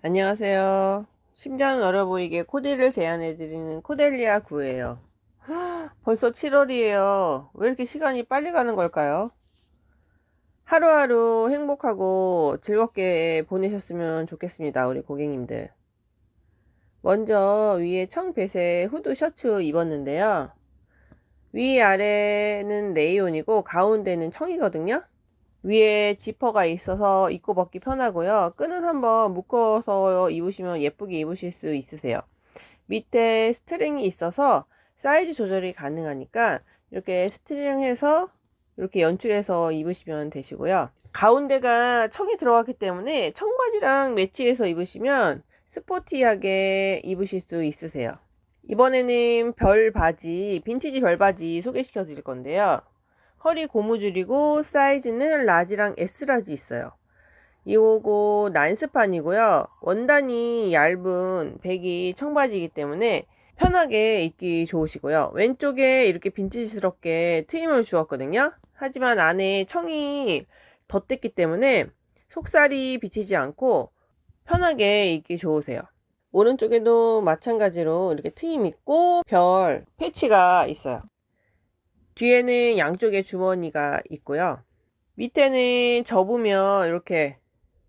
안녕하세요. 심장은 어려 보이게 코디를 제안해드리는 코델리아 구예요. 벌써 7월이에요. 왜 이렇게 시간이 빨리 가는 걸까요? 하루하루 행복하고 즐겁게 보내셨으면 좋겠습니다. 우리 고객님들. 먼저 위에 청배색 후드 셔츠 입었는데요. 위아래는 레이온이고 가운데는 청이거든요. 위에 지퍼가 있어서 입고 벗기 편하고요. 끈은 한번 묶어서 입으시면 예쁘게 입으실 수 있으세요. 밑에 스트링이 있어서 사이즈 조절이 가능하니까 이렇게 스트링해서 이렇게 연출해서 입으시면 되시고요. 가운데가 청이 들어갔기 때문에 청바지랑 매치해서 입으시면 스포티하게 입으실 수 있으세요. 이번에는 별 바지, 빈티지 별 바지 소개시켜 드릴 건데요. 허리 고무줄이고 사이즈는 라지랑 S라지 있어요. 이거고 난스판이고요. 원단이 얇은 백이 청바지이기 때문에 편하게 입기 좋으시고요. 왼쪽에 이렇게 빈티지스럽게 트임을 주었거든요. 하지만 안에 청이 덧댔기 때문에 속살이 비치지 않고 편하게 입기 좋으세요. 오른쪽에도 마찬가지로 이렇게 트임 있고 별 패치가 있어요. 뒤에는 양쪽에 주머니가 있고요. 밑에는 접으면 이렇게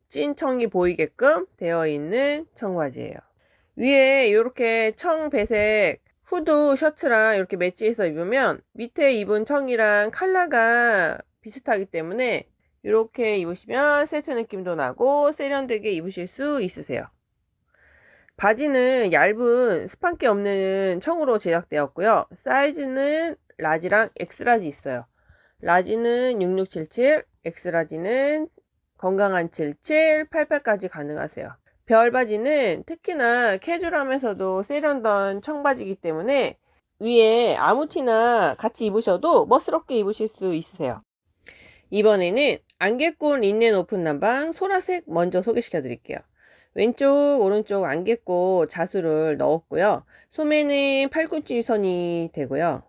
찐 청이 보이게끔 되어 있는 청바지예요. 위에 이렇게 청 배색 후드 셔츠랑 이렇게 매치해서 입으면 밑에 입은 청이랑 컬러가 비슷하기 때문에 이렇게 입으시면 세트 느낌도 나고 세련되게 입으실 수 있으세요. 바지는 얇은 스판기 없는 청으로 제작되었고요. 사이즈는 라지랑 엑스라지 있어요. 라지는 6677, 엑스라지는 건강한 77, 88까지 가능하세요. 별 바지는 특히나 캐주얼하면서도 세련된 청바지이기 때문에 위에 아무 티나 같이 입으셔도 멋스럽게 입으실 수 있으세요. 이번에는 안개꽃 린넨 오픈 남방 소라색 먼저 소개시켜 드릴게요. 왼쪽 오른쪽 안개꽃 자수를 넣었고요. 소매는 팔꿈치 선이 되고요.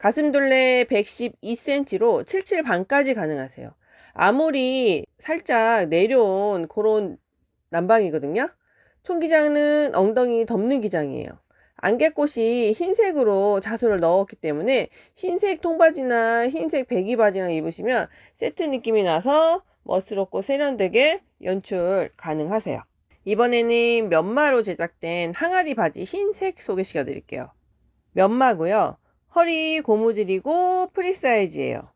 가슴둘레 112cm로 77 반까지 가능하세요. 아무리 살짝 내려온 그런 난방이거든요. 총기장은 엉덩이 덮는 기장이에요. 안개꽃이 흰색으로 자수를 넣었기 때문에 흰색 통바지나 흰색 배기 바지랑 입으시면 세트 느낌이 나서 멋스럽고 세련되게 연출 가능하세요. 이번에는 면마로 제작된 항아리 바지 흰색 소개시켜 드릴게요. 면마고요. 허리 고무줄이고 프리 사이즈예요.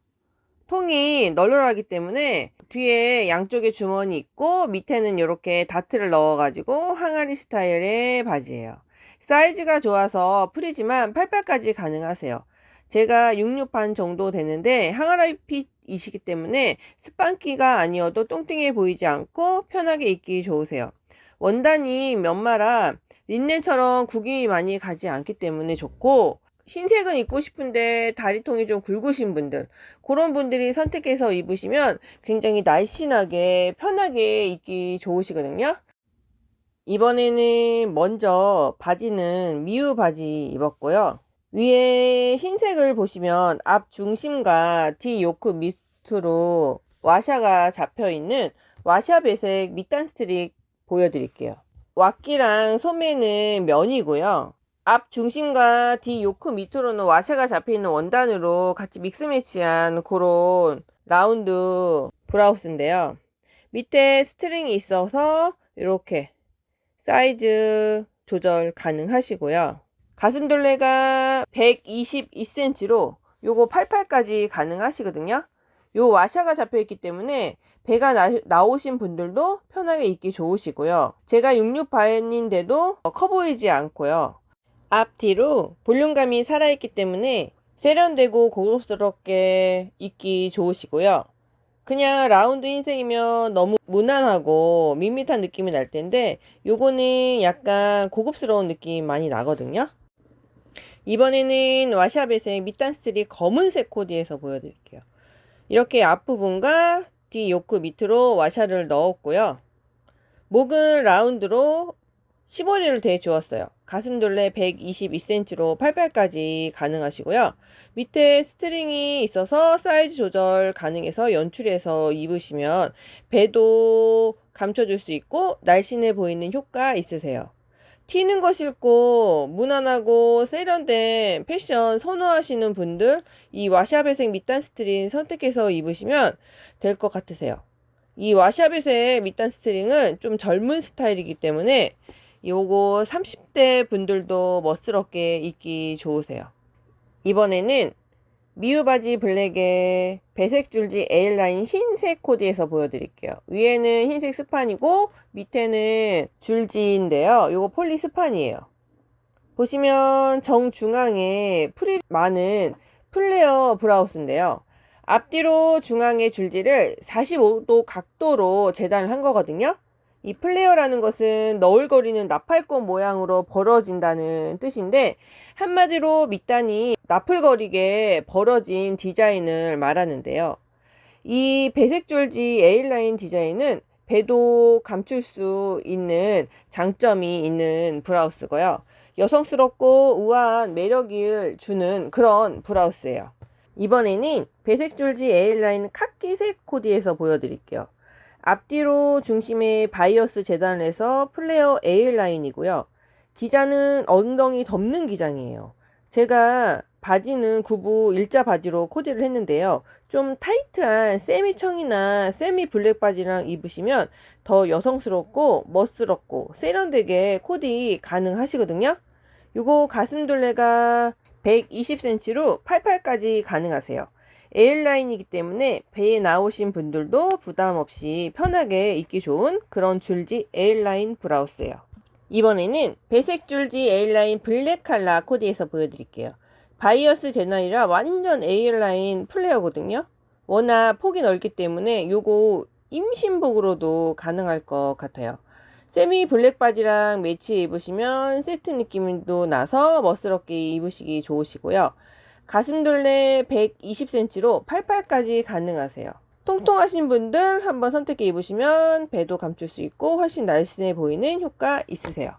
통이 널널하기 때문에 뒤에 양쪽에 주머니 있고 밑에는 이렇게 다트를 넣어가지고 항아리 스타일의 바지예요. 사이즈가 좋아서 프리지만 88까지 가능하세요. 제가 66반 정도 되는데 항아리 핏이시기 때문에 스판기가 아니어도 뚱뚱해 보이지 않고 편하게 입기 좋으세요. 원단이 면마라 린넨처럼 구김이 많이 가지 않기 때문에 좋고 흰색은 입고 싶은데 다리통이 좀 굵으신 분들 그런 분들이 선택해서 입으시면 굉장히 날씬하게 편하게 입기 좋으시거든요. 이번에는 먼저 바지는 미우 바지 입었고요. 위에 흰색을 보시면 앞 중심과 뒤 요크 밑으로 와샤가 잡혀 있는 와샤 배색 밑단 스트릭 보여드릴게요. 왁기랑 소매는 면이고요. 앞 중심과 뒤 요크 밑으로는 와샤가 잡혀있는 원단으로 같이 믹스 매치한 그런 라운드 브라우스인데요. 밑에 스트링이 있어서 이렇게 사이즈 조절 가능하시고요. 가슴둘레가 122cm로 요거 88까지 가능하시거든요. 요 와샤가 잡혀있기 때문에 배가 나, 나오신 분들도 편하게 입기 좋으시고요. 제가 66바인인데도 커 보이지 않고요. 앞뒤로 볼륨감이 살아있기 때문에 세련되고 고급스럽게 입기 좋으시고요. 그냥 라운드 흰색이면 너무 무난하고 밋밋한 느낌이 날 텐데 요거는 약간 고급스러운 느낌 많이 나거든요. 이번에는 와샤 배색 밑단 스트리 검은색 코디에서 보여드릴게요. 이렇게 앞부분과 뒤 요크 밑으로 와샤를 넣었고요. 목은 라운드로 15리를 대주었어요. 가슴둘레 122cm로 88까지 가능하시고요. 밑에 스트링이 있어서 사이즈 조절 가능해서 연출해서 입으시면 배도 감춰줄 수 있고 날씬해 보이는 효과 있으세요. 튀는 거 싫고 무난하고 세련된 패션 선호하시는 분들 이 와샤 배색 밑단 스트링 선택해서 입으시면 될 것 같으세요. 이 와샤 배색 밑단 스트링은 좀 젊은 스타일이기 때문에 요거 30대 분들도 멋스럽게 입기 좋으세요. 이번에는 미우 바지 블랙에 배색 줄지 A라인 흰색 코디에서 보여드릴게요. 위에는 흰색 스판이고 밑에는 줄지인데요. 요거 폴리 스판이에요. 보시면 정중앙에 풀이 많은 플레어 브라우스인데요. 앞뒤로 중앙의 줄지를 45도 각도로 재단을 한 거거든요. 이 플레어라는 것은 너울거리는 나팔꽃 모양으로 벌어진다는 뜻인데 한마디로 밑단이 나풀거리게 벌어진 디자인을 말하는데요. 이 배색 줄지 A라인 디자인은 배도 감출 수 있는 장점이 있는 브라우스고요. 여성스럽고 우아한 매력을 주는 그런 브라우스예요. 이번에는 배색 줄지 A라인 카키색 코디에서 보여드릴게요. 앞뒤로 중심에 바이어스 재단을 해서 플레어 A라인이고요. 기장은 엉덩이 덮는 기장이에요. 제가 바지는 구부 일자 바지로 코디를 했는데요. 좀 타이트한 세미 청이나 세미 블랙 바지랑 입으시면 더 여성스럽고 멋스럽고 세련되게 코디 가능하시거든요. 요거 가슴 둘레가 120cm로 88까지 가능하세요. A라인이기 때문에 배에 나오신 분들도 부담 없이 편하게 입기 좋은 그런 줄지 A라인 브라우스예요. 이번에는 배색 줄지 A라인 블랙 칼라 코디에서 보여드릴게요. 바이어스 제너이라 완전 A라인 플레어거든요. 워낙 폭이 넓기 때문에 요거 임신복으로도 가능할 것 같아요. 세미 블랙 바지랑 매치 입으시면 세트 느낌도 나서 멋스럽게 입으시기 좋으시고요. 가슴둘레 120cm로 88까지 가능하세요. 통통하신 분들 한번 선택해 입으시면 배도 감출 수 있고 훨씬 날씬해 보이는 효과 있으세요.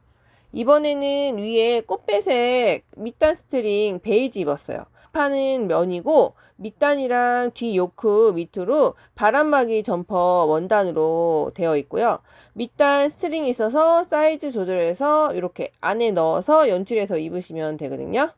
이번에는 위에 꽃배색 밑단 스트링 베이지 입었어요. 파는 면이고 밑단이랑 뒤 요크 밑으로 바람막이 점퍼 원단으로 되어 있고요. 밑단 스트링이 있어서 사이즈 조절해서 이렇게 안에 넣어서 연출해서 입으시면 되거든요.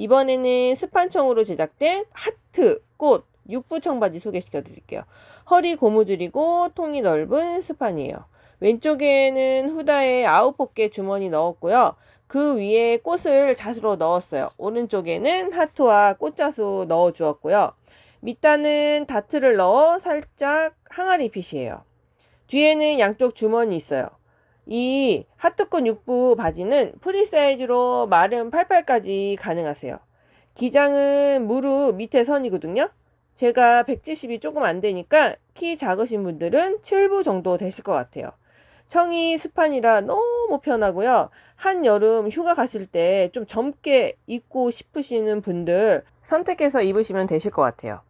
이번에는 스판청으로 제작된 하트, 꽃, 육부 청바지 소개시켜 드릴게요. 허리 고무줄이고 통이 넓은 스판이에요. 왼쪽에는 후다에 아웃포켓 주머니 넣었고요. 그 위에 꽃을 자수로 넣었어요. 오른쪽에는 하트와 꽃자수 넣어 주었고요. 밑단은 다트를 넣어 살짝 항아리 핏이에요. 뒤에는 양쪽 주머니 있어요. 이 하트콘 6부 바지는 프리 사이즈로 마름 88까지 가능하세요. 기장은 무릎 밑에 선이거든요. 제가 170이 조금 안 되니까 키 작으신 분들은 7부 정도 되실 것 같아요. 청이 스판이라 너무 편하고요. 한여름 휴가 가실 때 좀 젊게 입고 싶으시는 분들 선택해서 입으시면 되실 것 같아요.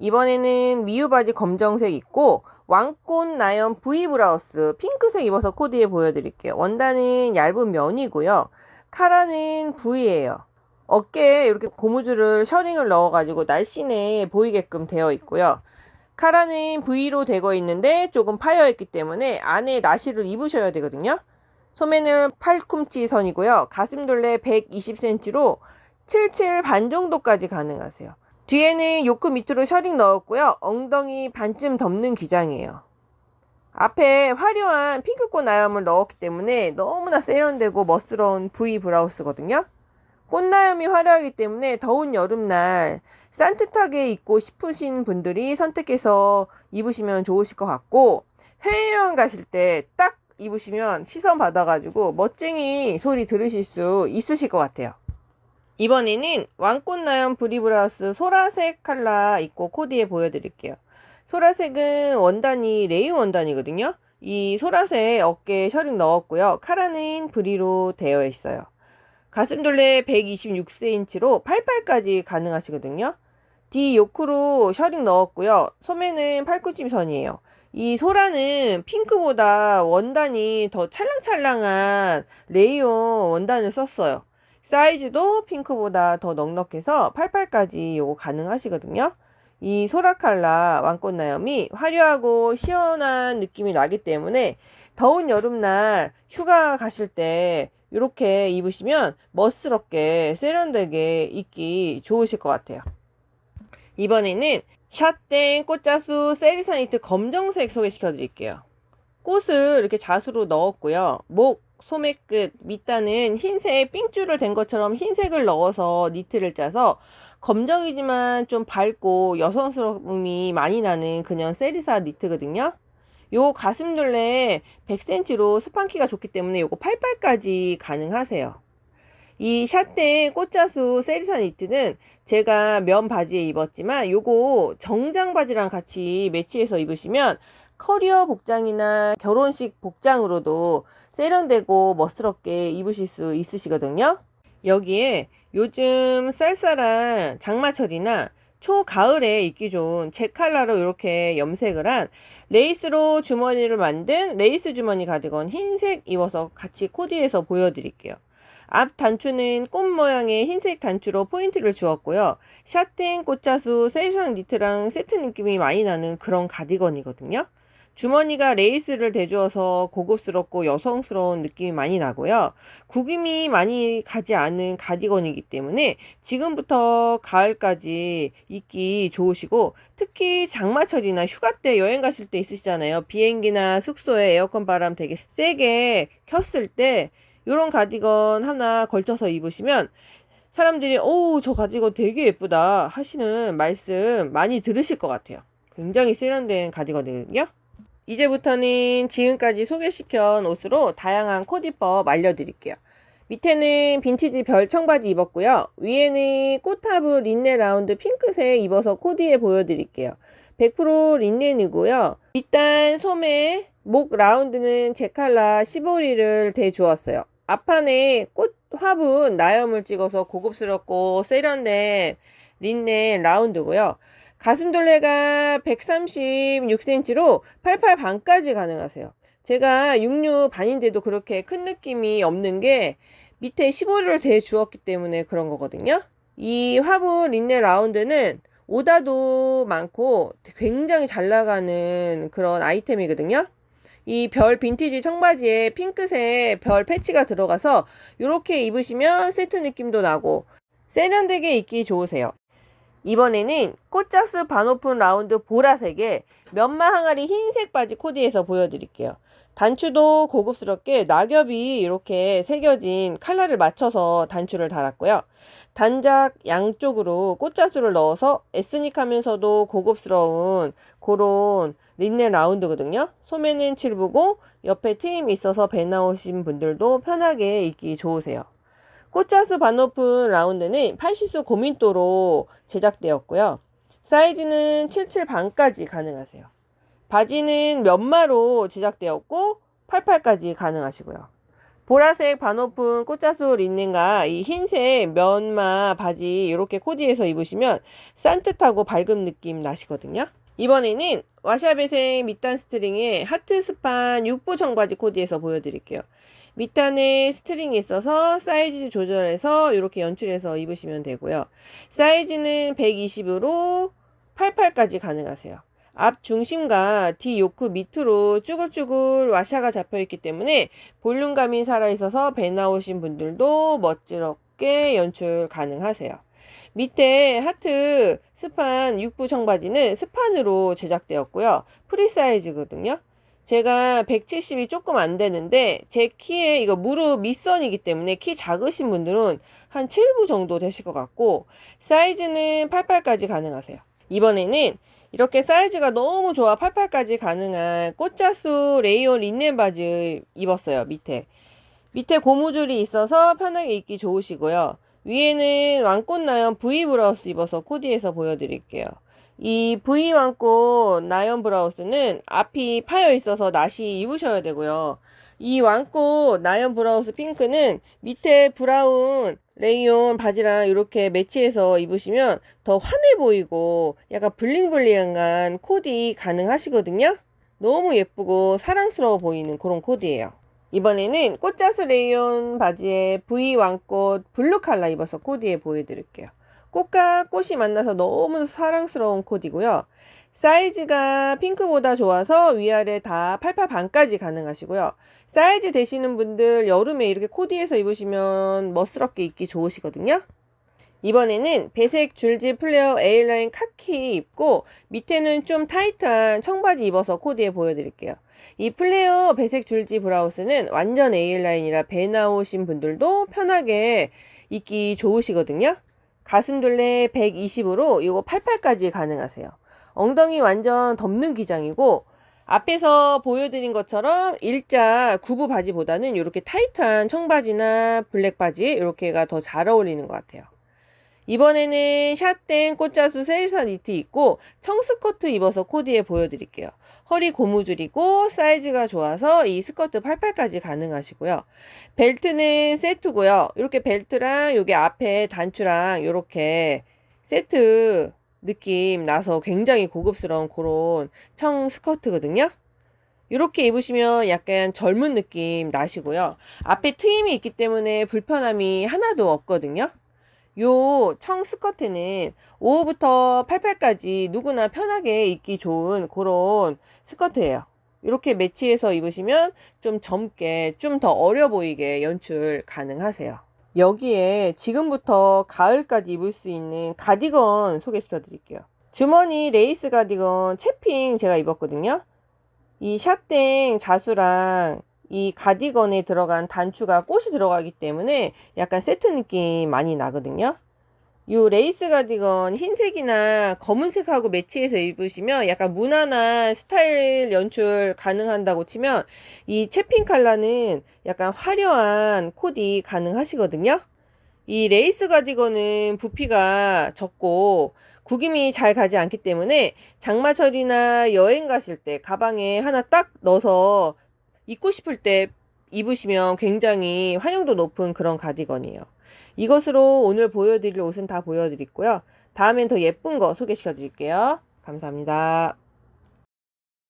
이번에는 미유 바지 검정색 있고 왕꽃 나연 V 브라우스 핑크색 입어서 코디해 보여드릴게요. 원단은 얇은 면이고요. 카라는 V예요. 어깨에 이렇게 고무줄을 셔링을 넣어가지고 날씬해 보이게끔 되어 있고요. 카라는 V로 되어 있는데 조금 파여있기 때문에 안에 나시를 입으셔야 되거든요. 소매는 팔꿈치 선이고요. 가슴둘레 120cm로 77 반 정도까지 가능하세요. 뒤에는 요크 밑으로 셔링 넣었고요. 엉덩이 반쯤 덮는 기장이에요. 앞에 화려한 핑크꽃 나염을 넣었기 때문에 너무나 세련되고 멋스러운 V 브라우스거든요. 꽃나염이 화려하기 때문에 더운 여름날 산뜻하게 입고 싶으신 분들이 선택해서 입으시면 좋으실 것 같고 해외여행 가실 때 딱 입으시면 시선 받아가지고 멋쟁이 소리 들으실 수 있으실 것 같아요. 이번에는 왕꽃나연 브리브라우스 소라색 컬러 입고 코디해 보여드릴게요. 소라색은 원단이 레이 원단이거든요. 이 소라색 어깨에 셔링 넣었고요. 카라는 브리로 되어 있어요. 가슴둘레 126cm로 88까지 가능하시거든요. 뒤 요크로 셔링 넣었고요. 소매는 팔꿈치 선이에요. 이 소라는 핑크보다 원단이 더 찰랑찰랑한 레이온 원단을 썼어요. 사이즈도 핑크보다 더 넉넉해서 88까지 요거 가능하시거든요. 이 소라칼라 왕꽃 나염이 화려하고 시원한 느낌이 나기 때문에 더운 여름날 휴가 가실 때 이렇게 입으시면 멋스럽게 세련되게 입기 좋으실 것 같아요. 이번에는 샷땡 꽃자수 세리사니트 검정색 소개시켜 드릴게요. 꽃을 이렇게 자수로 넣었고요. 목, 소매 끝, 밑단은 흰색 삥줄을 댄 것처럼 흰색을 넣어서 니트를 짜서 검정이지만 좀 밝고 여성스러움이 많이 나는 그냥 세리사 니트거든요. 요 가슴둘레 100cm로 스판키가 좋기 때문에 요거 88까지 가능하세요. 이 샷땡 꽃자수 세리사 니트는 제가 면 바지에 입었지만 요거 정장 바지랑 같이 매치해서 입으시면 커리어 복장이나 결혼식 복장으로도 세련되고 멋스럽게 입으실 수 있으시거든요. 여기에 요즘 쌀쌀한 장마철이나 초가을에 입기 좋은 제 컬러로 이렇게 염색을 한 레이스로 주머니를 만든 레이스 주머니 가디건 흰색 입어서 같이 코디해서 보여드릴게요. 앞 단추는 꽃 모양의 흰색 단추로 포인트를 주었고요. 샤팅 꽃자수 세리상 니트랑 세트 느낌이 많이 나는 그런 가디건이거든요. 주머니가 레이스를 대주어서 고급스럽고 여성스러운 느낌이 많이 나고요. 구김이 많이 가지 않은 가디건이기 때문에 지금부터 가을까지 입기 좋으시고 특히 장마철이나 휴가 때 여행 가실 때 있으시잖아요. 비행기나 숙소에 에어컨 바람 되게 세게 켰을 때 이런 가디건 하나 걸쳐서 입으시면 사람들이 오 저 가디건 되게 예쁘다 하시는 말씀 많이 들으실 것 같아요. 굉장히 세련된 가디건이거든요. 이제부터는 지금까지 소개시켜 옷으로 다양한 코디법 알려드릴게요. 밑에는 빈티지 별 청바지 입었고요. 위에는 꽃하브 린넨 라운드 핑크색 입어서 코디해 보여드릴게요. 100% 린넨이고요. 밑단 소매 목 라운드는 제칼라 15리를 대주었어요. 앞판에 꽃 화분 나염을 찍어서 고급스럽고 세련된 린넨 라운드고요. 가슴둘레가 136cm로 88 반까지 가능하세요. 제가 66 반인데도 그렇게 큰 느낌이 없는 게 밑에 15를 대 주었기 때문에 그런 거거든요. 이 화분 린넨 라운드는 오다도 많고 굉장히 잘 나가는 그런 아이템이거든요. 이 별 빈티지 청바지에 핑크색 별 패치가 들어가서 이렇게 입으시면 세트 느낌도 나고 세련되게 입기 좋으세요. 이번에는 꽃자스 반오픈 라운드 보라색에 면마 항아리 흰색 바지 코디해서 보여드릴게요. 단추도 고급스럽게 낙엽이 이렇게 새겨진 칼라를 맞춰서 단추를 달았고요. 단작 양쪽으로 꽃자수를 넣어서 에스닉하면서도 고급스러운 그런 린넨 라운드거든요. 소매는 칠부고 옆에 트임이 있어서 배 나오신 분들도 편하게 입기 좋으세요. 꽃자수 반오픈 라운드는 80수 고민도로 제작되었고요. 사이즈는 77 반까지 가능하세요. 바지는 면마로 제작되었고 88까지 가능하시고요. 보라색 반오픈 꽃자수 린넨과 이 흰색 면마 바지 이렇게 코디해서 입으시면 산뜻하고 밝은 느낌 나시거든요. 이번에는 와샤베색 밑단 스트링에 하트 스판 6부 청바지 코디해서 보여드릴게요. 밑단에 스트링이 있어서 사이즈 조절해서 이렇게 연출해서 입으시면 되고요. 사이즈는 120으로 88까지 가능하세요. 앞 중심과 뒤 요크 밑으로 쭈글쭈글 와샤가 잡혀 있기 때문에 볼륨감이 살아있어서 배 나오신 분들도 멋지럽게 연출 가능하세요. 밑에 하트 스판 6부 청바지는 스판으로 제작되었고요. 프리 사이즈거든요. 제가 170이 조금 안 되는데 제 키에 이거 무릎 밑선이기 때문에 키 작으신 분들은 한 7부 정도 되실 것 같고 사이즈는 88까지 가능하세요. 이번에는 이렇게 사이즈가 너무 좋아 88까지 가능한 꽃자수 레이온 린넨 바지 입었어요. 밑에. 밑에 고무줄이 있어서 편하게 입기 좋으시고요. 위에는 왕꽃 나연 V 브라우스 입어서 코디해서 보여드릴게요. 이 V 왕꽃 나연 브라우스는 앞이 파여 있어서 나시 입으셔야 되고요. 이 왕꽃 나연 브라우스 핑크는 밑에 브라운 레이온 바지랑 이렇게 매치해서 입으시면 더 환해 보이고 약간 블링블링한 코디 가능하시거든요. 너무 예쁘고 사랑스러워 보이는 그런 코디예요. 이번에는 꽃자수 레이온 바지에 V 왕꽃 블루 칼라 입어서 코디해 보여드릴게요. 꽃과 꽃이 만나서 너무 사랑스러운 코디고요. 사이즈가 핑크보다 좋아서 위아래 다 88 반까지 가능하시고요. 사이즈 되시는 분들 여름에 이렇게 코디해서 입으시면 멋스럽게 입기 좋으시거든요. 이번에는 배색 줄지 플레어 A라인 카키 입고 밑에는 좀 타이트한 청바지 입어서 코디해 보여드릴게요. 이 플레어 배색 줄지 브라우스는 완전 A라인이라 배 나오신 분들도 편하게 입기 좋으시거든요. 가슴둘레 120으로 이거 88까지 가능하세요. 엉덩이 완전 덮는 기장이고 앞에서 보여드린 것처럼 일자 구부 바지보다는 이렇게 타이트한 청바지나 블랙 바지 이렇게가 더 잘 어울리는 것 같아요. 이번에는 샷땡 꽃자수 세일사 니트 입고 청스커트 입어서 코디해 보여드릴게요. 허리 고무줄이고 사이즈가 좋아서 이 스커트 88까지 가능하시고요. 벨트는 세트고요. 이렇게 벨트랑 여기 앞에 단추랑 이렇게 세트 느낌 나서 굉장히 고급스러운 그런 청 스커트거든요. 이렇게 입으시면 약간 젊은 느낌 나시고요. 앞에 트임이 있기 때문에 불편함이 하나도 없거든요. 요 청 스커트는 5호부터 88까지 누구나 편하게 입기 좋은 그런 스커트예요. 이렇게 매치해서 입으시면 좀 젊게 좀 더 어려 보이게 연출 가능하세요. 여기에 지금부터 가을까지 입을 수 있는 가디건 소개시켜 드릴게요. 주머니 레이스 가디건 채핑 제가 입었거든요. 이 샷땡 자수랑 이 가디건에 들어간 단추가 꽃이 들어가기 때문에 약간 세트 느낌 많이 나거든요. 요 레이스 가디건 흰색이나 검은색하고 매치해서 입으시면 약간 무난한 스타일 연출 가능한다고 치면 이 채핑 컬러는 약간 화려한 코디 가능하시거든요. 이 레이스 가디건은 부피가 적고 구김이 잘 가지 않기 때문에 장마철이나 여행 가실 때 가방에 하나 딱 넣어서 입고 싶을 때 입으시면 굉장히 활용도 높은 그런 가디건이에요. 이것으로 오늘 보여드릴 옷은 다 보여드렸고요. 다음엔 더 예쁜 거 소개시켜 드릴게요. 감사합니다.